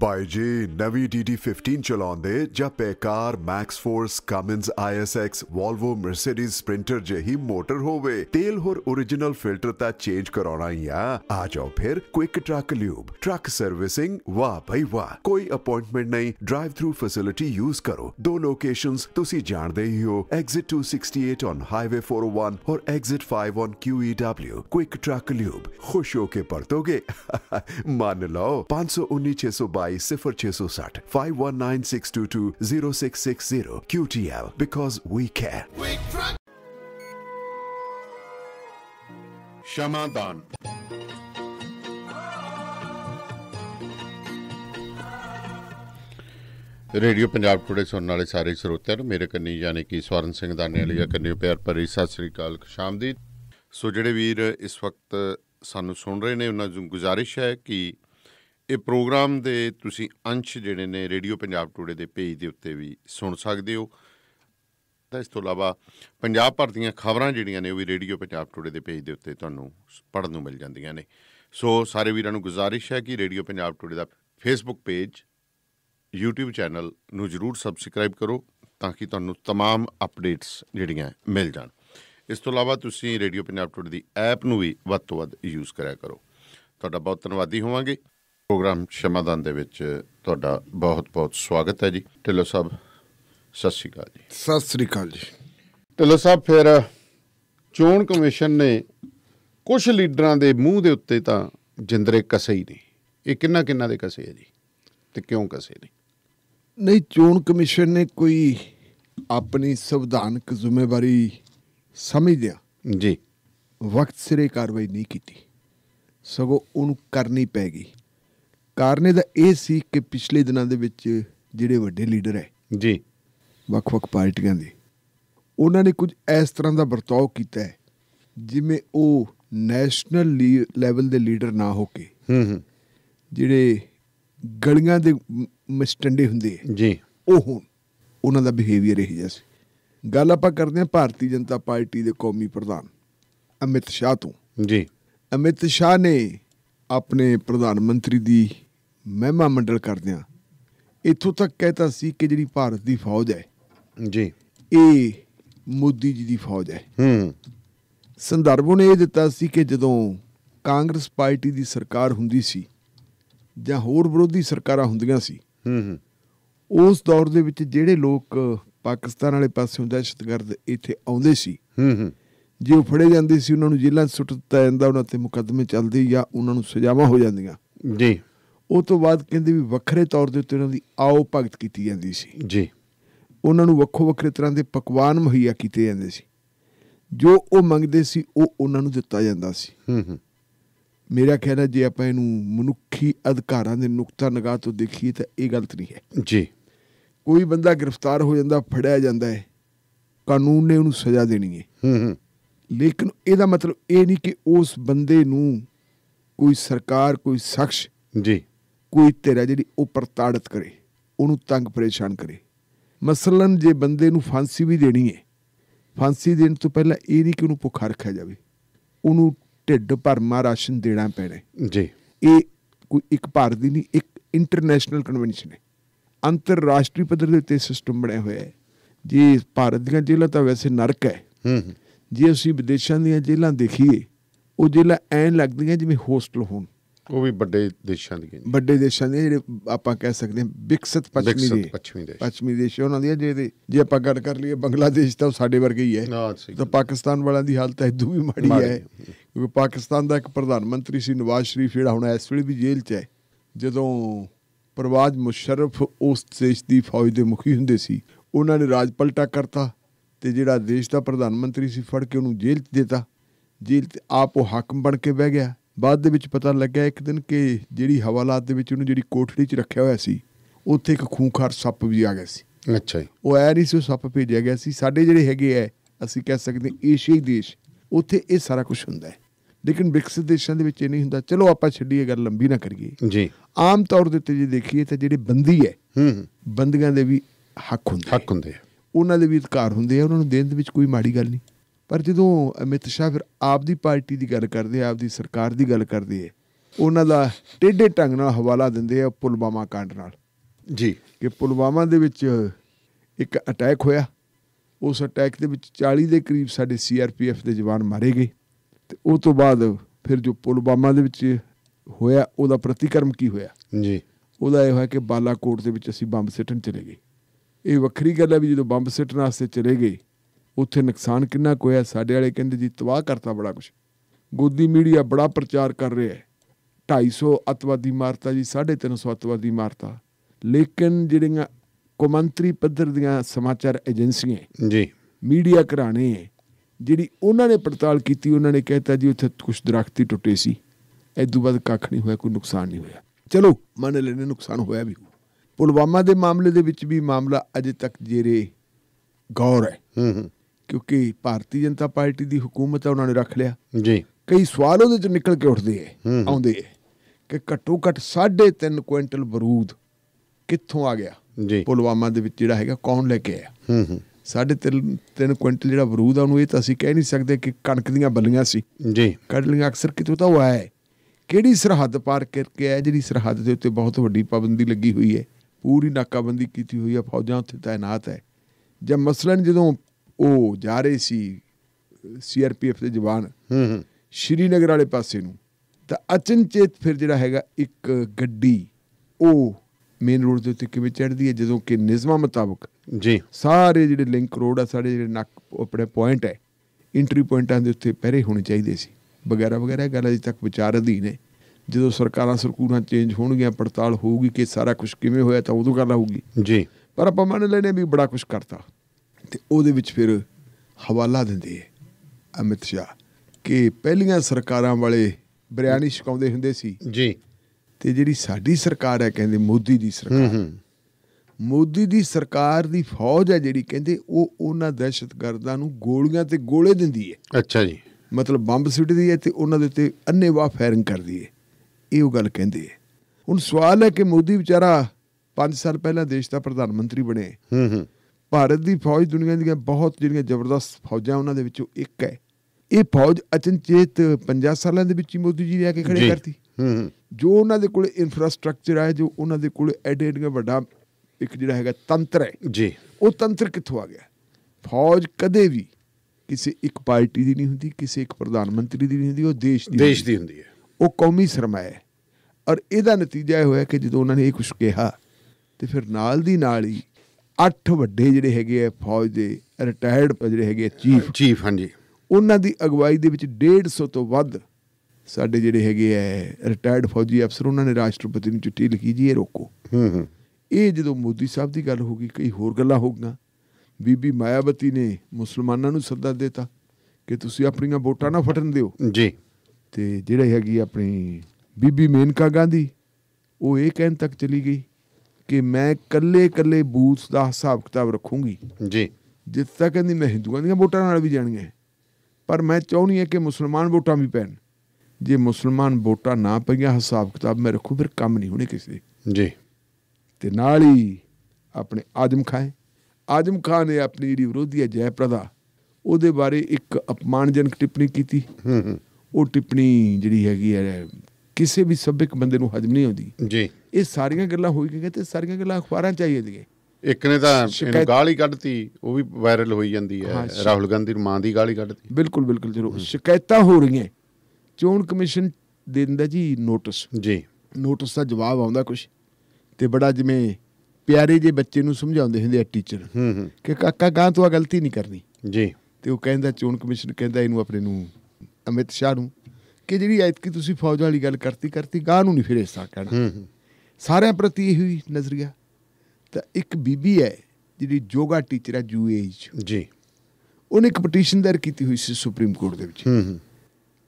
ਬਾਈ ਜੀ ਨਵੀਂ DD15 ਚਲਾਉਂਦੇ ਜਾਂ ਬੇਕਾਰ Max Force Cummins ISX Volvo Mercedes Sprinter ਜਿਹੀ ਮੋਟਰ ਹੋਵੇ ਤੇਲ ਹੋਰ origignal ਫਿਲਟਰ ਤਾਂ ਚੇਂਜ ਕਰਾਉਣਾ ਹੀ ਆ ਆ ਜਾਓ ਫਿਰ quick truck lube truck servicing ਵਾਹ ਭਾਈ ਵਾਹ ਕੋਈ ਅਪਾਇੰਟਮੈਂਟ ਨਹੀਂ ਡਰਾਈਵ ਥਰੂ ਫੈਸਿਲਿਟੀ ਯੂਜ਼ ਕਰੋ ਦੋ ਲੋਕੇਸ਼ਨਸ ਤੁਸੀਂ ਜਾਣਦੇ ਹੀ ਹੋ ਐਗਜ਼ਿਟ 268 ਔਨ ਹਾਈਵੇ 401 ਔਰ exit 5 on QEW quick truck lube ਖੁਸ਼ ਹੋ ਕੇ ਪਰਤੋਗੇ ਮੰਨ ਲਓ 519 622 0660 519 0660 QTL because we care. ਸ਼ਮਾਦਾਨ ਰੇਡੀਓ ਪੰਜਾਬ ਟੁਡੇ ਸੁਣਨ ਵਾਲੇ ਸਾਰੇ ਸਰੋਤਿਆਂ ਨੂੰ ਮੇਰੇ ਕੰਨੀ ਯਾਨੀ ਕਿ ਸਵਰਨ ਸਿੰਘ ਦਾਨੇ ਵਾਲੀ ਕੰਨੀ ਪਿਆਰ ਭਰੀ ਸਤਿ ਸ੍ਰੀ ਅਕਾਲ ਸ਼ਾਮ ਦੀ ਸੋ ਜਿਹੜੇ ਵੀਰ ਇਸ ਵਕਤ ਸਾਨੂੰ ਸੁਣ ਰਹੇ ਨੇ ਉਹਨਾਂ ਨੂੰ ਗੁਜ਼ਾਰਿਸ਼ ਹੈ ਕਿ ਇਹ ਪ੍ਰੋਗਰਾਮ ਦੇ ਤੁਸੀਂ ਅੰਸ਼ ਜਿਹੜੇ ਨੇ ਰੇਡੀਓ ਪੰਜਾਬ ਟੁਡੇ ਦੇ ਪੇਜ ਦੇ ਉੱਤੇ ਵੀ ਸੁਣ ਸਕਦੇ ਹੋ ਤਾਂ ਇਸ ਤੋਂ ਇਲਾਵਾ ਪੰਜਾਬ ਭਰ ਦੀਆਂ ਖਬਰਾਂ ਜਿਹੜੀਆਂ ਨੇ ਉਹ ਵੀ ਰੇਡੀਓ ਪੰਜਾਬ ਟੁਡੇ ਦੇ ਪੇਜ ਦੇ ਉੱਤੇ ਤੁਹਾਨੂੰ ਪੜ੍ਹਨ ਨੂੰ ਮਿਲ ਜਾਂਦੀਆਂ ਨੇ ਸੋ ਸਾਰੇ ਵੀਰਾਂ ਨੂੰ ਗੁਜ਼ਾਰਿਸ਼ ਹੈ ਕਿ ਰੇਡੀਓ ਪੰਜਾਬ ਟੁਡੇ ਦਾ ਫੇਸਬੁੱਕ ਪੇਜ YouTube ਚੈਨਲ ਨੂੰ ਜਰੂਰ ਸਬਸਕ੍ਰਾਈਬ ਕਰੋ ਤਾਂ ਕਿ ਤੁਹਾਨੂੰ तमाम ਅਪਡੇਟਸ ਜਿਹੜੀਆਂ ਮਿਲ ਜਾਣ ਇਸ ਤੋਂ ਇਲਾਵਾ ਤੁਸੀਂ ਰੇਡੀਓ ਪੰਜਾਬ ਟੁਡੇ ਦੀ ਐਪ ਨੂੰ ਵੀ ਵੱਧ ਤੋਂ ਵੱਧ ਯੂਜ਼ ਕਰਿਆ ਕਰੋ ਤੁਹਾਡਾ ਬਹੁਤ ਧੰਨਵਾਦੀ ਹੋਵਾਂਗੇ ਪ੍ਰੋਗਰਾਮ ਸ਼ਮਾਦਾਨ ਦੇ ਵਿੱਚ ਤੁਹਾਡਾ ਬਹੁਤ ਬਹੁਤ ਸਵਾਗਤ ਹੈ ਜੀ। ਢਿੱਲੋਂ ਸਾਹਿਬ ਸਤਿ ਸ਼੍ਰੀ ਅਕਾਲ ਜੀ। ਸਤਿ ਸ੍ਰੀ ਅਕਾਲ ਜੀ। ਢਿੱਲੋਂ ਸਾਹਿਬ ਫਿਰ ਚੋਣ ਕਮਿਸ਼ਨ ਨੇ ਕੁਝ ਲੀਡਰਾਂ ਦੇ ਮੂੰਹ ਦੇ ਉੱਤੇ ਤਾਂ ਜਿੰਦਰੇ ਕਸੇ ਹੀ ਨੇ। ਇਹ ਕਿੰਨਾ ਕਿੰਨਾ ਦੇ ਕਸੇ ਹੈ ਜੀ ਤੇ ਕਿਉਂ ਕਸੇ ਨੇ? ਨਹੀਂ ਚੋਣ ਕਮਿਸ਼ਨ ਨੇ ਕੋਈ ਆਪਣੀ ਸੰਵਿਧਾਨਕ ਜ਼ਿੰਮੇਵਾਰੀ ਸਮਝਦਿਆਂ ਜੀ। ਵਕਤ ਸਿਰੇ ਕਾਰਵਾਈ ਨਹੀਂ ਕੀਤੀ। ਸਗੋਂ ਉਹਨੂੰ ਕਰਨੀ ਪੈ ਗਈ। ਕਾਰਨ ਦਾ ਇਹ ਸੀ ਕਿ ਪਿਛਲੇ ਦਿਨਾਂ ਦੇ ਵਿੱਚ ਜਿਹੜੇ ਵੱਡੇ ਲੀਡਰ ਹੈ ਜੀ। ਵੱਖ-ਵੱਖ ਪਾਰਟੀਆਂ ਦੇ ਉਹਨਾਂ ਨੇ ਕੁਝ ਇਸ ਤਰ੍ਹਾਂ ਦਾ ਵਰਤਾਓ ਕੀਤਾ ਹੈ ਜਿਵੇਂ ਉਹ ਨੈਸ਼ਨਲ ਲੈਵਲ ਦੇ ਲੀਡਰ ਨਾ ਹੋ ਕੇ ਹੂੰ ਹੂੰ। ਜਿਹੜੇ ਗਲੀਆਂ ਦੇ ਮਸਟੰਡੇ ਹੁੰਦੇ ਆ ਜੀ। ਉਹ ਹੋਣ ਉਹਨਾਂ ਦਾ ਬਿਹੇਵੀਅਰ ਇਹ ਜਿਹਾ ਸੀ। ਗੱਲ ਆਪਾਂ ਕਰਦੇ ਹਾਂ ਭਾਰਤੀ ਜਨਤਾ ਪਾਰਟੀ ਦੇ ਕੌਮੀ ਪ੍ਰਧਾਨ ਅਮਿਤ ਸ਼ਾਹ ਤੋਂ। ਜੀ। ਅਮਿਤ ਸ਼ਾਹ ਨੇ ਆਪਣੇ ਪ੍ਰਧਾਨ ਮੰਤਰੀ ਦੀ ਮਹਿਮਾ ਮੰਡਲ ਕਰਦਿਆਂ ਇੱਥੋਂ ਤੱਕ ਕਹਿਤਾ ਸੀ ਕਿ ਜਿਹੜੀ ਭਾਰਤ ਦੀ ਫੌਜ ਹੈ ਜੀ। ਇਹ ਮੋਦੀ ਜੀ ਦੀ ਫੌਜ ਹੈ। ਹੂੰ। ਸੰਦਰਭ ਉਹਨੇ ਇਹ ਦਿੱਤਾ ਸੀ ਕਿ ਜਦੋਂ ਕਾਂਗਰਸ ਪਾਰਟੀ ਦੀ ਸਰਕਾਰ ਹੁੰਦੀ ਸੀ ਜਾਂ ਹੋਰ ਵਿਰੋਧੀ ਸਰਕਾਰਾਂ ਹੁੰਦੀਆਂ ਸੀ ਹੂੰ ਹੂੰ। ਉਸ ਦੌਰ ਦੇ ਵਿੱਚ ਜਿਹੜੇ ਲੋਕ ਪਾਕਿਸਤਾਨ ਵਾਲੇ ਪਾਸਿਓਂ ਦਹਿਸ਼ਤਗਰਦ ਇੱਥੇ ਆਉਂਦੇ ਸੀ ਹੂੰ ਹੂੰ। ਜੇ ਉਹ ਫੜੇ ਜਾਂਦੇ ਸੀ ਉਹਨਾਂ ਨੂੰ ਜੇਲ੍ਹਾਂ 'ਚ ਸੁੱਟ ਦਿੱਤਾ ਜਾਂਦਾ ਉਹਨਾਂ ਤੇ ਮੁਕੱਦਮੇ ਚੱਲਦੇ ਜਾਂ ਉਹਨਾਂ ਨੂੰ ਸਜ਼ਾਵਾਂ ਹੋ ਜਾਂਦੀਆਂ। ਜੀ। ਉਹ ਤੋਂ ਬਾਅਦ ਕਹਿੰਦੇ ਵੀ ਵੱਖਰੇ ਤੌਰ ਦੇ ਉੱਤੇ ਉਹਨਾਂ ਦੀ ਆਓ ਭਗਤ ਕੀਤੀ ਜਾਂਦੀ ਸੀ। ਜੀ। ਉਹਨਾਂ ਨੂੰ ਵੱਖੋ ਵੱਖਰੇ ਤਰ੍ਹਾਂ ਦੇ ਪਕਵਾਨ ਮੁਹੱਈਆ ਕੀਤੇ ਜਾਂਦੇ ਸੀ। ਜੋ ਉਹ ਮੰਗਦੇ ਸੀ ਉਹ ਉਹਨਾਂ ਨੂੰ ਦਿੱਤਾ ਜਾਂਦਾ ਸੀ। ਹੂੰ ਹੂੰ। ਮੇਰਾ ਖਿਆਲ ਹੈ ਜੇ ਆਪਾਂ ਇਹਨੂੰ ਮਨੁੱਖੀ ਅਧਿਕਾਰਾਂ ਦੇ ਨੁਕਤਾ ਨਿਗਾਹ ਤੋਂ ਦੇਖੀਏ ਤਾਂ ਇਹ ਗਲਤ ਨਹੀਂ ਹੈ। ਜੀ। ਕੋਈ ਬੰਦਾ ਗ੍ਰਿਫਤਾਰ ਹੋ ਜਾਂਦਾ ਫੜਿਆ ਜਾਂਦਾ ਹੈ ਕਾਨੂੰਨ ਨੇ ਉਹਨੂੰ ਸਜ਼ਾ ਦੇਣੀ ਹੈ। ਹੂੰ ਹੂੰ। ਲੇਕਿਨ ਇਹਦਾ ਮਤਲਬ ਇਹ ਨਹੀਂ ਕਿ ਉਸ ਬੰਦੇ ਨੂੰ ਕੋਈ ਸਰਕਾਰ ਕੋਈ ਸ਼ਖਸ ਜੀ। ਕੋਈ ਧਿਰ ਜਿਹੜੀ ਉਹ ਪ੍ਰਤਾੜਿਤ ਕਰੇ ਉਹਨੂੰ ਤੰਗ ਪਰੇਸ਼ਾਨ ਕਰੇ। ਮਸਲਨ ਜੇ ਬੰਦੇ ਨੂੰ ਫਾਂਸੀ ਵੀ ਦੇਣੀ ਹੈ ਫਾਂਸੀ ਦੇਣ ਤੋਂ ਪਹਿਲਾਂ ਇਹ ਨਹੀਂ ਕਿ ਉਹਨੂੰ ਭੁੱਖਾ ਰੱਖਿਆ ਜਾਵੇ ਉਹਨੂੰ ਢਿੱਡ ਭਰਮਾ ਰਾਸ਼ਨ ਦੇਣਾ ਪੈਣਾ। ਜੀ। ਇਹ ਕੋਈ ਇੱਕ ਭਾਰਤ ਦੀ ਨਹੀਂ ਇੱਕ ਇੰਟਰਨੈਸ਼ਨਲ ਕਨਵੈਨਸ਼ਨ ਹੈ। ਅੰਤਰਰਾਸ਼ਟਰੀ ਪੱਧਰ ਦੇ ਉੱਤੇ ਸਿਸਟਮ ਬਣਿਆ ਹੋਇਆ ਹੈ। ਜੇ ਭਾਰਤ ਦੀਆਂ ਜੇਲ੍ਹਾਂ ਤਾਂ ਵੈਸੇ ਨਰਕ ਹੈ। ਹੂੰ ਹੂੰ। ਜੇ ਅਸੀਂ ਵਿਦੇਸ਼ਾਂ ਦੀਆਂ ਜੇਲ੍ਹਾਂ ਦੇਖੀਏ ਉਹ ਜੇਲ੍ਹਾਂ ਐਂ ਲੱਗਦੀਆਂ ਜਿਵੇਂ ਹੋਸਟਲ ਹੋਣ। ਉਹ ਵੀ ਵੱਡੇ ਦੇਸ਼ਾਂ ਦੀਆਂ। ਵੱਡੇ ਦੇਸ਼ਾਂ ਦੇ ਜਿਹੜੇ ਆਪਾਂ ਕਹਿ ਸਕਦੇ ਹਾਂ ਵਿਕਸਿਤ ਪੱਛਮੀ ਦੇ ਪੱਛਮੀ ਦੇਸ਼। ਪੱਛਮੀ ਦੇਸ਼ ਉਹਨਾਂ ਦੀਆਂ ਜੇ ਜੇ ਆਪਾਂ ਗੱਲ ਕਰ ਲਈਏ ਬੰਗਲਾਦੇਸ਼ ਤਾਂ ਸਾਡੇ ਵਰਗੇ ਹੀ ਹੈ। ਤਾਂ ਪਾਕਿਸਤਾਨ ਵਾਲਿਆਂ ਦੀ ਹਾਲਤ ਇਦੋਂ ਵੀ ਮਾੜੀ। ਹੈ। ਕਿਉਂਕਿ ਪਾਕਿਸਤਾਨ ਦਾ ਇੱਕ ਪ੍ਰਧਾਨ ਮੰਤਰੀ ਸੀ ਨਵਾਜ਼ ਸ਼ਰੀਫ ਜਿਹੜਾ ਹੁਣ ਇਸ ਵੇਲੇ ਵੀ ਜੇਲ੍ਹ 'ਚ ਹੈ। ਜਦੋਂ ਪਰਵਾਜ਼ ਮੁਸ਼ਰਫ ਉਸ ਦੇਸ਼ ਦੀ ਫੌਜ ਦੇ ਮੁਖੀ ਹੁੰਦੇ ਸੀ ਉਹਨਾਂ ਨੇ ਰਾਜ ਪਲਟਾ ਕਰਤਾ। ਤੇ ਜਿਹੜਾ ਦੇਸ਼ ਦਾ ਪ੍ਰਧਾਨ ਮੰਤਰੀ ਸੀ ਫੜ ਕੇ ਉਹਨੂੰ ਜੇਲ੍ਹ 'ਚ ਦਿੱਤਾ। ਜੇਲ੍ਹ 'ਤੇ ਆਪ ਉਹ ਹਾਕਮ ਬਣ ਕੇ ਬਹਿ ਗਿਆ। ਬਾਅਦ ਦੇ ਵਿੱਚ ਪਤਾ ਲੱਗਿਆ ਇੱਕ ਦਿਨ ਕਿ ਜਿਹੜੀ ਹਵਾਲਾਤ ਦੇ ਵਿੱਚ ਉਹਨੂੰ ਜਿਹੜੀ ਕੋਠੜੀ 'ਚ ਰੱਖਿਆ ਹੋਇਆ ਸੀ ਉੱਥੇ ਇੱਕ ਖੂੰਖਾਰ ਸੱਪ ਵੀ ਆ ਗਿਆ ਸੀ। ਅੱਛਾ ਜੀ। ਉਹ ਐ ਨਹੀਂ ਸੀ ਉਹ ਸੱਪ ਭੇਜਿਆ ਗਿਆ ਸੀ। ਸਾਡੇ ਜਿਹੜੇ ਹੈਗੇ ਐ ਅਸੀਂ ਕਹਿ ਸਕਦੇ ਏਸ਼ੀਆਈ ਦੇਸ਼ ਉੱਥੇ ਇਹ ਸਾਰਾ ਕੁਝ ਹੁੰਦਾ ਹੈ ਲੇਕਿਨ ਵਿਕਸਿਤ ਦੇਸ਼ਾਂ ਦੇ ਵਿੱਚ ਇਹ ਨਹੀਂ ਹੁੰਦਾ। ਚਲੋ ਆਪਾਂ ਛੱਡੀਏ ਗੱਲ ਲੰਬੀ ਨਾ ਕਰੀਏ। ਜੀ। ਆਮ ਤੌਰ ਦੇ ਉੱਤੇ ਜੇ ਦੇਖੀਏ ਤਾਂ ਜਿਹੜੇ ਬੰਦੀ ਹੂੰ ਹੂੰ। ਬੰਦੀਆਂ ਦੇ ਵੀ ਹੱਕ ਹੁੰਦੇ ਹੱਕ ਹੁੰਦੇ ਆ ਉਹਨਾਂ ਦੇ ਵੀ ਅਧਿਕਾਰ ਹੁੰਦੇ ਆ ਉਹਨਾਂ ਨੂੰ ਦੇਣ ਦੇ ਵਿੱਚ ਕੋਈ ਮਾੜੀ ਗੱਲ ਨਹੀਂ। ਪਰ ਜਦੋਂ ਅਮਿਤ ਸ਼ਾਹ ਫਿਰ ਆਪ ਦੀ ਪਾਰਟੀ ਦੀ ਗੱਲ ਕਰਦੇ ਆ, ਆਪ ਦੀ ਸਰਕਾਰ ਦੀ ਗੱਲ ਕਰਦੇ ਆ ਉਹਨਾਂ ਦਾ ਟੇਢੇ ਢੰਗ ਨਾਲ ਹਵਾਲਾ ਦਿੰਦੇ ਆ ਪੁਲਵਾਮਾ ਕਾਂਡ ਨਾਲ। ਜੀ। ਕਿ ਪੁਲਵਾਮਾ ਦੇ ਵਿੱਚ ਇੱਕ ਅਟੈਕ ਹੋਇਆ। ਉਸ ਅਟੈਕ ਦੇ ਵਿੱਚ 40 ਦੇ ਕਰੀਬ ਸਾਡੇ ਸੀਆਰਪੀਐਫ ਦੇ ਜਵਾਨ ਮਾਰੇ ਗਏ। ਤੇ ਉਹ ਤੋਂ ਬਾਅਦ ਫਿਰ ਜੋ ਪੁਲਵਾਮਾ ਦੇ ਵਿੱਚ ਹੋਇਆ ਉਹਦਾ ਪ੍ਰਤੀਕਰਮ ਕੀ ਹੋਇਆ? ਜੀ। ਉਹਦਾ ਇਹ ਹੋਇਆ ਕਿ ਬਾਲਾਕੋਟ ਦੇ ਵਿੱਚ ਅਸੀਂ ਬੰਬ ਸਿੱਟਣ ਚਲੇ ਗਏ। ਇਹ ਵੱਖਰੀ ਗੱਲ ਹੈ ਵੀ ਜਦੋਂ ਬੰਬ ਸਿੱਟਣ ਵਾਸਤੇ ਚਲੇ ਗਏ ਉੱਥੇ ਨੁਕਸਾਨ ਕਿੰਨਾ ਕੁ ਹੋਇਆ ਸਾਡੇ ਵਾਲੇ ਕਹਿੰਦੇ ਜੀ ਤਬਾਹ ਕਰਤਾ ਬੜਾ ਕੁਝ ਗੋਦੀ ਮੀਡੀਆ ਬੜਾ ਪ੍ਰਚਾਰ ਕਰ ਰਿਹਾ ਹੈ। 250 ਅੱਤਵਾਦੀ ਮਾਰਤਾ ਜੀ 350 ਅੱਤਵਾਦੀ ਮਾਰਤਾ। ਲੇਕਿਨ ਜਿਹੜੀਆਂ ਕੌਮਾਂਤਰੀ ਪੱਧਰ ਦੀਆਂ ਸਮਾਚਾਰ ਏਜੰਸੀਆਂ ਜੀ। ਮੀਡੀਆ ਘਰਾਣੇ ਜਿਹੜੀ ਉਹਨਾਂ ਨੇ ਪੜਤਾਲ ਕੀਤੀ ਉਹਨਾਂ ਨੇ ਕਹਿਤਾ ਜੀ ਉੱਥੇ ਕੁਝ ਦਰਖਤ ਹੀ ਟੁੱਟੇ ਸੀ। ਐਦੂ ਬਾਅਦ ਕੱਖ ਨਹੀਂ ਹੋਇਆ ਕੋਈ ਨੁਕਸਾਨ ਨਹੀਂ ਹੋਇਆ। ਚਲੋ ਮੰਨ ਲੈਣੇ ਨੁਕਸਾਨ ਹੋਇਆ ਵੀ ਪੁਲਵਾਮਾ ਦੇ ਮਾਮਲੇ ਦੇ ਵਿੱਚ ਵੀ ਮਾਮਲਾ ਅਜੇ ਤੱਕ ਜੇਰੇ ਗੌਰ ਹੈ। ਹੂੰ ਹੂੰ। ਕਿਉਂਕਿ ਭਾਰਤੀ ਜਨਤਾ ਪਾਰਟੀ ਦੀ ਹਕੂਮਤ ਹੈ ਉਹਨਾਂ ਨੇ ਰੱਖ ਲਿਆ। ਜੀ। ਕਈ ਸਵਾਲ ਉਹਦੇ ਚ ਨਿਕਲ ਕੇ ਉੱਠਦੇ। ਹੈ ਆਉਂਦੇ ਹੈ ਕਿ ਘੱਟੋ ਘੱਟ 3.5 ਕੁਇੰਟਲ ਬਰੂਦ ਕਿੱਥੋਂ ਆ ਗਿਆ? ਜੀ। ਪੁਲਵਾਮਾ ਦੇ ਵਿੱਚ ਜਿਹੜਾ ਹੈਗਾ ਕੌਣ ਲੈ ਕੇ ਆਇਆ? ਹੂੰ ਹੂੰ। ਸਾਢੇ ਤਿੰਨ ਤਿੰਨ ਕੁਇੰਟਲ ਜਿਹੜਾ ਬਰੂਦ ਆ ਉਹਨੂੰ ਇਹ ਤਾਂ ਅਸੀਂ ਕਹਿ ਨਹੀਂ ਸਕਦੇ ਕਿ ਕਣਕ ਦੀਆਂ ਬੱਲੀਆਂ ਸੀ। ਜੀ। ਕੱਢ ਲਈਆਂ ਅਕਸਰ ਕਿਤੋਂ ਤਾਂ ਉਹ ਆਇਆ ਕਿਹੜੀ ਸਰਹੱਦ ਪਾਰ ਕਰਕੇ ਆਇਆ ਜਿਹੜੀ ਸਰਹੱਦ ਦੇ ਉੱਤੇ ਬਹੁਤ ਵੱਡੀ ਪਾਬੰਦੀ ਲੱਗੀ ਹੋਈ ਹੈ? ਪੂਰੀ ਨਾਕਾਬੰਦੀ ਕੀਤੀ ਹੋਈ ਹੈ ਫੌਜਾਂ ਉੱਥੇ ਤਾਇਨਾਤ ਹੈ। ਜਾਂ ਮਸਲਨ ਜਦੋਂ ਉਹ ਜਾ ਰਹੇ ਸੀ ਸੀਆਰਪੀਐਫ ਦੇ ਜਵਾਨ ਹੂੰ ਹੂੰ। ਸ਼੍ਰੀਨਗਰ ਵਾਲੇ ਪਾਸੇ ਨੂੰ ਤਾਂ ਅਚਨਚੇਤ ਫਿਰ ਜਿਹੜਾ ਹੈਗਾ ਇੱਕ ਗੱਡੀ ਉਹ ਮੇਨ ਰੋਡ ਦੇ ਉੱਤੇ ਕਿਵੇਂ ਚੜ੍ਹਦੀ ਹੈ ਜਦੋਂ ਕਿ ਨਿਯਮਾਂ ਮੁਤਾਬਕ ਜੀ। ਸਾਰੇ ਜਿਹੜੇ ਲਿੰਕ ਰੋਡ ਆ ਸਾਡੇ ਜਿਹੜੇ ਨੱਕ ਆਪਣੇ ਪੁਆਇੰਟ ਹੈ ਇੰਟਰੀ ਪੁਆਇੰਟਾਂ ਦੇ ਉੱਤੇ ਪਹਿਰੇ ਹੋਣੇ ਚਾਹੀਦੇ ਸੀ। ਵਗੈਰਾ ਵਗੈਰਾ ਗੱਲ ਅਜੇ ਤੱਕ ਵਿਚਾਰ ਅਧੀਨ ਹੈ। ਜਦੋਂ ਸਰਕਾਰਾਂ ਸਰਕੂਰਾਂ ਚੇਂਜ ਹੋਣਗੀਆਂ ਪੜਤਾਲ ਹੋਊਗੀ ਕਿ ਸਾਰਾ ਕੁਝ ਕਿਵੇਂ ਹੋਇਆ ਤਾਂ ਉਦੋਂ ਗੱਲ ਹੋਊਗੀ ਜੀ। ਪਰ ਆਪਾਂ ਮੰਨ ਲੈਨੇ ਵੀ ਬੜਾ ਕੁਝ ਕਰਤਾ। ਤੇ ਉਹਦੇ ਵਿੱਚ ਫਿਰ ਹਵਾਲਾ ਦਿੰਦੇ ਹੈ ਅਮਿਤ ਸ਼ਾਹ ਕਿ ਪਹਿਲੀਆਂ ਸਰਕਾਰਾਂ ਵਾਲੇ ਬਿਰਿਆਨੀ ਛਕਾਉਂਦੇ ਹੁੰਦੇ ਸੀ। ਜੀ। ਤੇ ਜਿਹੜੀ ਸਾਡੀ ਸਰਕਾਰ ਹੈ ਕਹਿੰਦੇ ਮੋਦੀ ਦੀ ਸਰਕਾਰ। ਹੂੰ ਮੋਦੀ ਦੀ ਸਰਕਾਰ ਦੀ ਫੌਜ ਹੈ ਜਿਹੜੀ ਕਹਿੰਦੇ ਉਹ ਉਹਨਾਂ ਦਹਿਸ਼ਤਗਰਦਾਂ ਨੂੰ ਗੋਲੀਆਂ ਤੇ ਗੋਲੇ ਦਿੰਦੀ ਹੈ। ਅੱਛਾ ਜੀ। ਮਤਲਬ ਬੰਬ ਸੁੱਟਦੀ ਹੈ ਤੇ ਉਹਨਾਂ ਦੇ ਉੱਤੇ ਅੰਨੇਵਾਹ ਫਾਇਰਿੰਗ ਕਰਦੀ ਹੈ। ਇਹ ਉਹ ਗੱਲ ਕਹਿੰਦੇ ਹੈ ਹੁਣ ਸਵਾਲ ਹੈ ਕਿ ਮੋਦੀ ਵਿਚਾਰਾ 5 ਸਾਲ ਪਹਿਲਾਂ ਦੇਸ਼ ਦਾ ਪ੍ਰਧਾਨ ਮੰਤਰੀ ਬਣੇ। ਹੂੰ ਹੂੰ। ਭਾਰਤ ਦੀ ਫੌਜ ਦੁਨੀਆ ਦੀਆਂ ਬਹੁਤ ਜਿਹੜੀਆਂ ਜ਼ਬਰਦਸਤ ਫੌਜਾਂ ਉਹਨਾਂ ਦੇ ਵਿੱਚੋਂ ਇੱਕ ਹੈ। ਇਹ ਫੌਜ ਅਚਨਚੇਤ 50 ਸਾਲਾਂ ਦੇ ਵਿੱਚ ਹੀ ਮੋਦੀ ਜੀ ਨੇ ਆ ਕੇ ਖੜੇ। ਕਰਤੀ। ਹੂੰ ਹੂੰ। ਜੋ ਉਹਨਾਂ ਦੇ ਕੋਲ ਇਨਫਰਾਸਟ੍ਰਕਚਰ ਹੈ ਜੋ ਉਹਨਾਂ ਦੇ ਕੋਲ ਐਡੇ ਐਡੀਆਂ ਵੱਡਾ ਇੱਕ ਜਿਹੜਾ ਹੈਗਾ ਤੰਤਰ ਹੈ। ਜੀ। ਉਹ ਤੰਤਰ ਕਿੱਥੋਂ ਆ ਗਿਆ? ਫੌਜ ਕਦੇ ਵੀ ਕਿਸੇ ਇੱਕ ਪਾਰਟੀ ਦੀ ਨਹੀਂ ਹੁੰਦੀ ਕਿਸੇ ਇੱਕ ਪ੍ਰਧਾਨ ਮੰਤਰੀ ਦੀ ਨਹੀਂ ਹੁੰਦੀ ਉਹ ਦੇਸ਼ ਦੀ ਦੇਸ਼ ਦੀ ਹੁੰਦੀ ਹੈ। ਉਹ ਕੌਮੀ ਸਰਮਾਇਆ ਹੈ। ਔਰ ਇਹਦਾ ਨਤੀਜਾ ਇਹ ਹੋਇਆ ਕਿ ਜਦੋਂ ਉਹਨਾਂ ਨੇ ਇਹ ਕੁਝ ਕਿਹਾ ਤੇ ਫਿਰ ਨਾਲ ਦੀ ਨਾਲ ਹੀ ਅੱਠ ਵੱਡੇ ਜਿਹੜੇ ਹੈਗੇ ਆ ਫੌਜ ਦੇ ਰਿਟਾਇਰਡ ਜਿਹੜੇ ਹੈਗੇ ਚੀਫ ਚੀਫ ਹਾਂਜੀ। ਉਹਨਾਂ ਦੀ ਅਗਵਾਈ ਦੇ ਵਿੱਚ 150 ਤੋਂ ਵੱਧ ਸਾਡੇ ਜਿਹੜੇ ਹੈਗੇ ਆ ਰਿਟਾਇਰਡ ਫੌਜੀ ਅਫਸਰ ਉਹਨਾਂ ਨੇ ਰਾਸ਼ਟਰਪਤੀ ਨੂੰ ਚਿੱਠੀ ਲਿਖੀ ਜੀ ਇਹ ਰੋਕੋ। ਹੂੰ ਹੂੰ। ਇਹ ਜਦੋਂ ਮੋਦੀ ਸਾਹਿਬ ਦੀ ਗੱਲ ਹੋ ਗਈ ਕਈ ਹੋਰ ਗੱਲਾਂ ਹੋ ਗਈਆਂ। ਬੀਬੀ ਮਾਇਆਵਤੀ ਨੇ ਮੁਸਲਮਾਨਾਂ ਨੂੰ ਸੱਦਾ ਦਿੱਤਾ ਕਿ ਤੁਸੀਂ ਆਪਣੀਆਂ ਵੋਟਾਂ ਨਾ ਫਟਣ ਦਿਓ। ਜੀ। ਤੇ ਜਿਹੜੇ ਹੈਗੀ ਆਪਣੀ ਬੀਬੀ ਮੇਨਕਾ ਗਾਂਧੀ ਉਹ ਇਹ ਕਹਿਣ ਤੱਕ ਚਲੀ ਗਈ ਕਿ ਮੈਂ ਕੱਲੇ ਕੱਲੇ ਬੂਥ ਦਾ ਹਿਸਾਬ ਕਿਤਾਬ ਰੱਖੂੰਗੀ। ਜੀ। ਜਿੱਥੇ ਤੱਕ ਕਹਿੰਦੀ ਮੈਂ ਹਿੰਦੂਆਂ ਦੀਆਂ ਵੋਟਾਂ ਨਾਲ ਵੀ ਜਾਣੀਆਂ। ਪਰ ਮੈਂ ਚਾਹੁੰਦੀ ਹਾਂ ਕਿ ਮੁਸਲਮਾਨ ਵੋਟਾਂ ਵੀ ਪੈਣ। ਜੇ ਮੁਸਲਮਾਨ ਵੋਟਾਂ ਨਾ ਪਈਆਂ ਹਿਸਾਬ ਕਿਤਾਬ ਮੈਂ ਰੱਖੂ ਫਿਰ ਕੰਮ ਨਹੀਂ ਹੋਣੇ ਕਿਸੇ ਦੇ। ਜੀ। ਤੇ ਨਾਲ ਹੀ ਆਪਣੇ ਆਜਮ ਖਾਨ ਆਜਮ ਖਾਨ ਨੇ ਆਪਣੀ ਜਿਹੜੀ ਵਿਰੋਧੀ ਹੈ ਜੈ ਪ੍ਰਦਾ ਉਹਦੇ ਬਾਰੇ ਇੱਕ ਅਪਮਾਨਜਨਕ ਟਿੱਪਣੀ ਕੀਤੀ। ਹੂੰ ਹੂੰ। ਉਹ ਟਿੱਪਣੀ ਜਿਹੜੀ ਹੈਗੀ ਹੈ ਕਿਸੇ ਵੀ ਸੱਭਿਅਕ ਬੰਦੇ ਨੂੰ ਹਜਮ ਨਹੀਂ ਆਉਂਦੀ। ਜੀ। ਇਹ ਸਾਰੀਆਂ ਗੱਲਾਂ ਹੋਈ ਗਈਆਂ ਤੇ ਸਾਰੀਆਂ ਗੱਲਾਂ ਅਖਬਾਰਾਂ ਚ ਦੀਆਂ ਇੱਕ ਨੇ ਤਾਂ ਇਹਨੂੰ ਗਾਲੀ ਕੱਢਤੀ ਉਹ ਵੀ ਵਾਇਰਲ ਹੋਈ ਜਾਂਦੀ ਹੈ। ਰਾਹੁਲ ਗਾਂਧੀ ਦੀ ਮਾਂ ਦੀ ਗਾਲੀ ਕੱਢਤੀ। ਬਿਲਕੁਲ ਬਿਲਕੁਲ ਜ਼ਰੂਰ। ਸ਼ਿਕਾਇਤਾਂ ਹੋ ਰਹੀਆਂ। ਚੋਣ ਕਮਿਸ਼ਨ ਦੇ ਦਿੰਦਾ ਜੀ ਨੋਟਿਸ। ਜੀ। ਨੋਟਿਸ ਦਾ ਜਵਾਬ ਆਉਂਦਾ ਕੁਝ ਤੇ ਬੜਾ ਜਿਵੇਂ ਪਿਆਰੇ ਜੇ ਬੱਚੇ ਨੂੰ ਸਮਝਾਉਂਦੇ ਹੁੰਦੇ ਆ ਟੀਚਰ ਹੂੰ ਹੂੰ। ਕਿ ਕਾਕਾ ਗਾਂ ਤੋਂ ਆ ਗਲਤੀ ਨਹੀਂ ਕਰਨੀ। ਜੀ। ਤੇ ਉਹ ਕਹਿੰਦਾ ਚੋਣ ਕਮਿਸ਼ਨ ਕਹਿੰਦਾ ਇਹਨੂੰ ਆਪਣੇ ਨੂੰ ਅਮਿਤ ਸ਼ਾਹ ਨੂੰ ਕਿ ਜਿਹੜੀ ਐਤਕੀ ਤੁਸੀਂ ਫੌਜ ਵਾਲੀ ਗੱਲ ਕਰਤੀ ਕਰਤੀ ਗਾਂ ਨੂੰ ਨਹੀਂ ਫਿਰ ਇਸ ਤਰ੍ਹਾਂ ਕਹਿਣਾ। ਸਾਰਿਆਂ ਪ੍ਰਤੀ ਇਹ ਹੀ ਨਜ਼ਰੀਆ ਤਾਂ ਇੱਕ ਬੀਬੀ ਹੈ ਜਿਹੜੀ ਯੋਗਾ ਟੀਚਰ ਹੈ ਯੂਏਜ ਜੀ। ਉਹਨੇ ਇੱਕ ਪਟੀਸ਼ਨ ਦਾਇਰ ਕੀਤੀ ਹੋਈ ਸੀ ਸੁਪਰੀਮ ਕੋਰਟ ਦੇ ਵਿੱਚ। ਹੂੰ ਹੂੰ।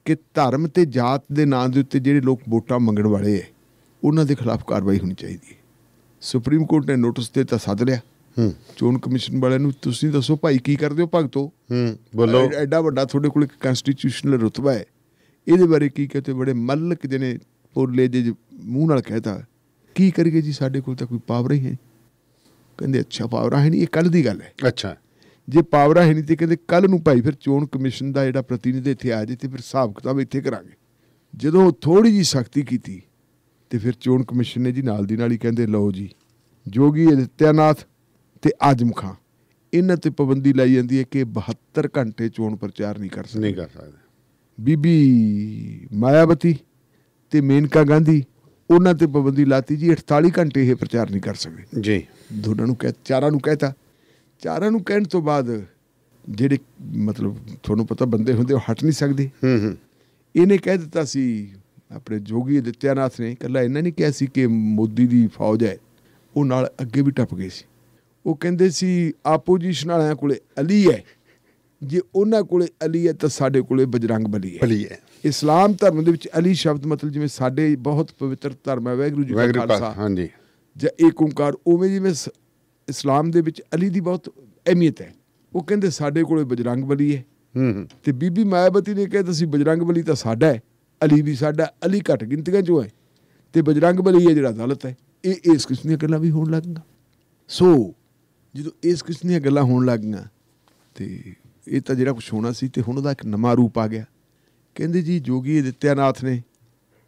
ਕਿ ਧਰਮ ਤੇ ਜਾਤ ਦੇ ਨਾਂ ਦੇ ਉੱਤੇ ਜਿਹੜੇ ਲੋਕ ਵੋਟਾਂ ਮੰਗਣ ਵਾਲੇ ਹੈ ਉਹਨਾਂ ਦੇ ਖਿਲਾਫ ਕਾਰਵਾਈ ਹੋਣੀ ਚਾਹੀਦੀ ਹੈ। ਸੁਪਰੀਮ ਕੋਰਟ ਨੇ ਨੋਟਿਸ ਦਿੱਤਾ ਸੱਦ ਲਿਆ। ਚੋਣ ਕਮਿਸ਼ਨ ਵਾਲਿਆਂ ਨੂੰ ਤੁਸੀਂ ਦੱਸੋ ਭਾਈ ਕੀ ਕਰਦੇ ਹੋ ਭਗਤੋ? ਹੂੰ ਬੋਲੋ। ਐਡਾ ਵੱਡਾ ਤੁਹਾਡੇ ਕੋਲ ਇੱਕ ਕਨਸਟੀਟਿਊਸ਼ਨਲ ਰੁਤਬਾ ਹੈ। ਇਹਦੇ ਬਾਰੇ ਕੀ ਕਹਤੇ ਬੜੇ ਮਲਕ ਜਿਹਨੇ ਪੋਲੇ ਜੇ ਮੂੰਹ ਨਾਲ ਕਹਿਤਾ। ਕੀ ਕਰੀਏ ਜੀ ਸਾਡੇ ਕੋਲ ਤਾਂ ਕੋਈ ਪਾਵਰ ਹੀ ਹੈ ਨਹੀਂ। ਕਹਿੰਦੇ ਅੱਛਾ ਪਾਵਰ ਹੈ ਨਹੀਂ ਇਹ ਕੱਲ ਦੀ ਗੱਲ ਹੈ। ਅੱਛਾ। ਜੇ ਪਾਵਰ ਹੈ ਨਹੀਂ ਤੇ ਕਹਿੰਦੇ ਕੱਲ ਨੂੰ ਭਾਈ ਫਿਰ ਚੋਣ ਕਮਿਸ਼ਨ ਦਾ ਜਿਹੜਾ ਪ੍ਰਤੀਨਿਧ ਇੱਥੇ ਆ ਜੇ ਤੇ ਫਿਰ ਹਿਸਾਬ ਕਿਤਾਬ ਇੱਥੇ ਕਰਾਂਗੇ। ਜਦੋਂ ਥੋੜੀ ਜੀ ਸਖਤੀ ਕੀਤੀ ਤੇ ਫਿਰ ਚੋਣ ਕਮਿਸ਼ਨ ਨੇ ਜੀ ਨਾਲ ਦੀ ਨਾਲ ਹੀ ਕਹਿੰਦੇ ਲਓ ਜੀ ਜੋਗੀ ਅਦਿੱਤਿਆਨਾਥ ਤੇ ਆਜਮ ਖਾਂ ਇਹਨਾਂ ਤੇ ਪਾਬੰਦੀ ਲਾਈ ਜਾਂਦੀ ਹੈ ਕਿ 72 ਘੰਟੇ ਚੋਣ ਪ੍ਰਚਾਰ ਨਹੀਂ ਕਰ ਸਕਦੇ। ਨਹੀਂ ਕਰ ਸਕਦੇ। ਬੀਬੀ ਮਾਇਆਵਤੀ ਤੇ ਮੇਨਕਾ ਗਾਂਧੀ ਉਹਨਾਂ ਤੇ ਪਾਬੰਦੀ ਲਾਤੀ ਜੀ 48 ਘੰਟੇ ਇਹ ਪ੍ਰਚਾਰ ਨਹੀਂ ਕਰ ਸਕਦੇ। ਜੀ। ਦੋਨਾਂ ਨੂੰ ਕਹਿ ਚਾਰਾਂ ਨੂੰ ਕਹਿਤਾ। ਚਾਰਾਂ ਨੂੰ ਕਹਿਣ ਤੋਂ ਬਾਅਦ ਜਿਹੜੇ ਮਤਲਬ ਤੁਹਾਨੂੰ ਪਤਾ ਬੰਦੇ ਹੁੰਦੇ ਉਹ ਹਟ ਨਹੀਂ ਸਕਦੇ। ਹੂੰ ਹੂੰ। ਇਹਨੇ ਕਹਿ ਦਿੱਤਾ ਸੀ ਆਪਣੇ ਜੋਗੀ ਅਦਿੱਤਿਆਨਾਥ ਨੇ ਕੱਲਾ ਇਹਨਾਂ ਨਹੀਂ ਕਿਹਾ ਸੀ ਕਿ ਮੋਦੀ ਦੀ ਫੌਜ ਹੈ ਉਹ ਨਾਲ ਅੱਗੇ ਵੀ ਟੱਪ ਗਏ ਸੀ। ਉਹ ਕਹਿੰਦੇ ਸੀ ਆਪੋਜੀਸ਼ਨ ਵਾਲਿਆਂ ਕੋਲੇ ਅਲੀ ਹੈ। ਜੇ ਉਹਨਾਂ ਕੋਲੇ ਅਲੀ ਹੈ ਤਾਂ ਸਾਡੇ ਕੋਲੇ ਬਜਰੰਗ ਬਲੀ ਹੈ। ਭਲੀ ਹੈ। ਇਸਲਾਮ ਧਰਮ ਦੇ ਵਿੱਚ ਅਲੀ ਸ਼ਬਦ ਮਤਲਬ ਜਿਵੇਂ ਸਾਡੇ ਬਹੁਤ ਪਵਿੱਤਰ ਧਰਮ ਹੈ ਵਾਹਿਗੁਰੂ ਜੀ ਵੈਗਰੀ ਖਾਲਸਾ ਹਾਂਜੀ। ਜਾਂ ਏਕ ਓੰਕਾਰ ਉਵੇਂ ਜਿਵੇਂ ਇਸਲਾਮ ਦੇ ਵਿੱਚ ਅਲੀ ਦੀ ਬਹੁਤ ਅਹਿਮੀਅਤ ਹੈ। ਉਹ ਕਹਿੰਦੇ ਸਾਡੇ ਕੋਲੇ ਬਜਰੰਗ ਬਲੀ ਹੈ। ਹੂੰ ਤੇ ਬੀਬੀ ਮਾਇਆਵਤੀ ਨੇ ਕਿਹਾ ਤੁਸੀਂ ਬਜਰੰਗ ਬਲੀ ਤਾਂ ਸਾਡਾ ਹੈ। ਅਲੀ ਵੀ ਸਾਡਾ ਅਲੀ ਘੱਟ ਗਿਣਤੀਆਂ ਚੋਂ ਹੈ। ਤੇ ਬਜਰੰਗ ਬਲੀ ਹੈ ਜਿਹੜਾ ਦਲਤ ਹੈ। ਇਹ ਇਸ ਕਿਸਮ ਦੀਆਂ ਗੱਲਾਂ ਵੀ ਹੋਣ ਲੱਗ ਗਈਆਂ? ਸੋ ਜਦੋਂ ਇਸ ਕਿਸਮ ਦੀਆਂ ਗੱਲਾਂ ਹੋਣ ਲੱਗ ਗਈਆਂ ਤੇ ਇਹ ਤਾਂ ਜਿਹੜਾ ਕੁਝ ਹੋਣਾ ਸੀ ਤੇ ਹੁਣ ਉਹਦਾ ਇੱਕ ਨਵਾਂ ਰੂਪ ਆ ਗਿਆ। ਕਹਿੰਦੇ ਜੀ ਜੋਗੀ ਅਦਿੱਤਿਆਨਾਥ ਨੇ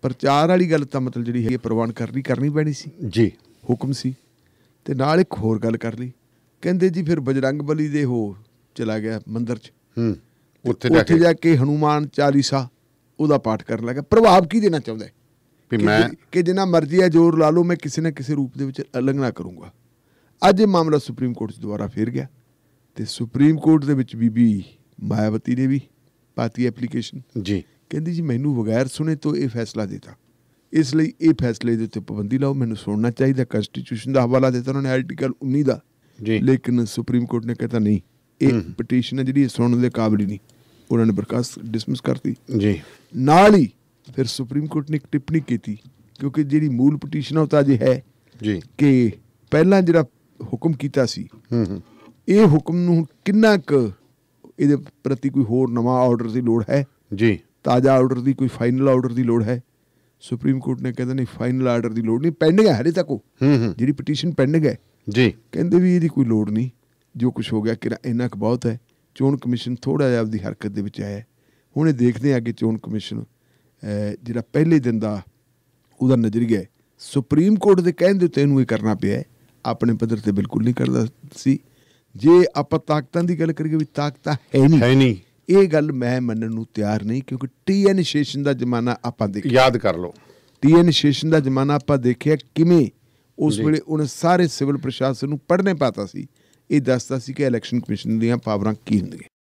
ਪ੍ਰਚਾਰ ਵਾਲੀ ਗੱਲ ਤਾਂ ਮਤਲਬ ਜਿਹੜੀ ਹੈਗੀ ਪ੍ਰਵਾਨ ਕਰਨੀ ਕਰਨੀ ਪੈਣੀ ਸੀ। ਜੀ। ਹੁਕਮ ਸੀ। ਤੇ ਨਾਲ ਇੱਕ ਹੋਰ ਗੱਲ ਕਰ ਲਈ। ਕਹਿੰਦੇ ਜੀ ਫਿਰ ਬਜਰੰਗ ਬਲੀ ਦੇ ਉਹ ਚਲਾ ਗਿਆ ਮੰਦਿਰ 'ਚ। ਹੂੰ ਉੱਥੇ ਜਾ ਉੱਥੇ ਕੇ। ਜਾ ਕੇ ਹਨੂਮਾਨ ਚਾਲੀਸਾ ਉਹਦਾ ਪਾਠ ਕਰਨ ਲੱਗਾ। ਪ੍ਰਭਾਵ ਕੀ ਦੇਣਾ ਚਾਹੁੰਦਾ ਹੈ? ਕਿ ਮੈਂ ਕਿ ਜਿੰਨਾ ਮਰਜ਼ੀ ਹੈ ਜ਼ੋਰ ਲਾ ਲਓ ਮੈਂ ਕਿਸੇ ਨਾ ਕਿਸੇ ਰੂਪ ਦੇ ਵਿੱਚ ਉਲੰਘਣਾ ਕਰੂੰਗਾ। ਅੱਜ ਇਹ ਮਾਮਲਾ ਸੁਪਰੀਮ ਕੋਰਟ 'ਚ ਦੁਬਾਰਾ ਫੇਰ ਗਿਆ ਤੇ ਸੁਪਰੀਮ ਕੋਰਟ ਦੇ ਵਿੱਚ ਬੀਬੀ ਮਾਇਆਵਤੀ ਨੇ ਵੀ ਪਾਤੀ ਐਪਲੀਕੇਸ਼ਨ। ਜੀ। ਕਹਿੰਦੀ ਜੀ ਮੈਨੂੰ ਬਗੈਰ ਸੁਣੇ ਤੋਂ ਇਹ ਫੈਸਲਾ ਦਿੱਤਾ। ਇਸ ਲਈ ਇਹ ਫੈਸਲੇ ਦੇ ਉੱਤੇ ਪਾਬੰਦੀ ਲਾਓ। ਮੈਨੂੰ ਸੁਣਨਾ ਚਾਹੀਦਾ। ਕਨਸਟੀਟਿਊਸ਼ਨ ਦਾ ਹਵਾਲਾ ਦਿੱਤਾ ਉਹਨਾਂ ਨੇ ਆਰਟੀਕਲ 19 ਦਾ। ਜੀ। ਲੇਕਿਨ ਸੁਪਰੀਮ ਕੋਰਟ ਨੇ ਕਹਿੰਦਾ ਨਹੀਂ ਇਹ। ਪਟੀਸ਼ਨ ਹੈ ਜਿਹੜੀ ਸੁਣਨ ਦੇ ਕਾਬਿਲ ਹੀ ਨਹੀਂ। ਉਹਨਾਂ ਨੇ ਬਰਖਾਸਤ ਡਿਸਮਿਸ ਕਰਤੀ। ਜੀ। ਨਾਲ ਹੀ ਫਿਰ ਸੁਪਰੀਮ ਕੋਰਟ ਨੇ ਇੱਕ ਟਿੱਪਣੀ ਕੀਤੀ ਕਿਉਂਕਿ ਜਿਹੜੀ ਮੂਲ ਪਟੀਸ਼ਨ ਉਹ ਤਾਂ ਅਜੇ ਹੈ ਜੀ। ਕਿ ਪਹਿਲਾਂ ਜਿਹੜਾ ਹੁਕਮ ਕੀਤਾ ਸੀ। ਇਹ ਹੁਕਮ ਨੂੰ ਕਿੰਨਾ ਕੁ ਇਹਦੇ ਪ੍ਰਤੀ ਕੋਈ ਹੋਰ ਨਵਾਂ ਆਰਡਰ ਦੀ ਲੋੜ ਹੈ? ਜੀ। ਤਾਜ਼ਾ ਆਰਡਰ ਦੀ ਕੋਈ ਫਾਈਨਲ ਆਰਡਰ ਦੀ ਲੋੜ ਹੈ? ਸੁਪਰੀਮ ਕੋਰਟ ਨੇ ਕਹਿੰਦਾ ਨਹੀਂ ਫਾਈਨਲ ਆਰਡਰ ਦੀ ਲੋੜ ਨਹੀਂ ਪੈਂਡਿੰਗ ਹੈ ਹਲੇ ਤੱਕ ਉਹ। ਜਿਹੜੀ ਪਟੀਸ਼ਨ ਪੈਂਡਿੰਗ ਹੈ। ਜੀ। ਕਹਿੰਦੇ ਵੀ ਇਹਦੀ ਕੋਈ ਲੋੜ ਨਹੀਂ ਜੋ ਕੁਝ ਹੋ ਗਿਆ ਕਿ ਇੰਨਾ ਕੁ ਬਹੁਤ ਹੈ। ਚੋਣ ਕਮਿਸ਼ਨ ਥੋੜਾ ਜਿਹਾ ਆਪਦੀ ਹਰਕਤ ਦੇ ਵਿੱਚ ਆਇਆ। ਹੁਣ ਇਹ ਦੇਖਦੇ ਆ ਕਿ ਚੋਣ ਕਮਿਸ਼ਨ ਜਿਹੜਾ ਪਹਿਲੇ ਦਿਨ ਦਾ ਉਹਦਾ ਨਜ਼ਰੀਆ ਸੁਪਰੀਮ ਕੋਰਟ ਦੇ ਕਹਿਣ ਦੇ ਉੱਤੇ ਇਹਨੂੰ ਇਹ ਕਰਨਾ ਪਿਆ। ਆਪਣੇ ਪੱਧਰ ਤੇ ਬਿਲਕੁਲ ਨਹੀਂ ਕਰਦਾ ਸੀ। ਜੇ ਆਪਾਂ ਤਾਕਤਾਂ ਦੀ ਗੱਲ ਕਰੀਏ ਵੀ ਤਾਕਤਾਂ ਹੈ ਨਹੀਂ। ਹੈ ਨਹੀਂ। ਇਹ ਗੱਲ ਮੈਂ ਮੰਨਣ ਨੂੰ ਤਿਆਰ ਨਹੀਂ ਕਿਉਂਕਿ ਟੀ ਇਨੀਸ਼ੀਏਸ਼ਨ ਦਾ ਜ਼ਮਾਨਾ ਆਪਾਂ ਦੇਖਿਆ। ਯਾਦ ਕਰ ਲਓ। ਟੀ ਇਨੀਸ਼ੀਏਸ਼ਨ ਦਾ ਜ਼ਮਾਨਾ ਆਪਾਂ ਦੇਖਿਆ ਕਿਵੇਂ ਉਸ। ਵੇਲੇ ਉਹਨੇ ਸਾਰੇ ਸਿਵਲ ਪ੍ਰਸ਼ਾਸਨ ਨੂੰ ਪੜ੍ਹਨੇ ਪਾਤਾ ਸੀ। ਇਹ ਦੱਸਦਾ ਸੀ ਕਿ ਇਲੈਕਸ਼ਨ ਕਮਿਸ਼ਨ ਦੀਆਂ ਪਾਵਰਾਂ ਕੀ ਹੁੰਦੀਆਂ।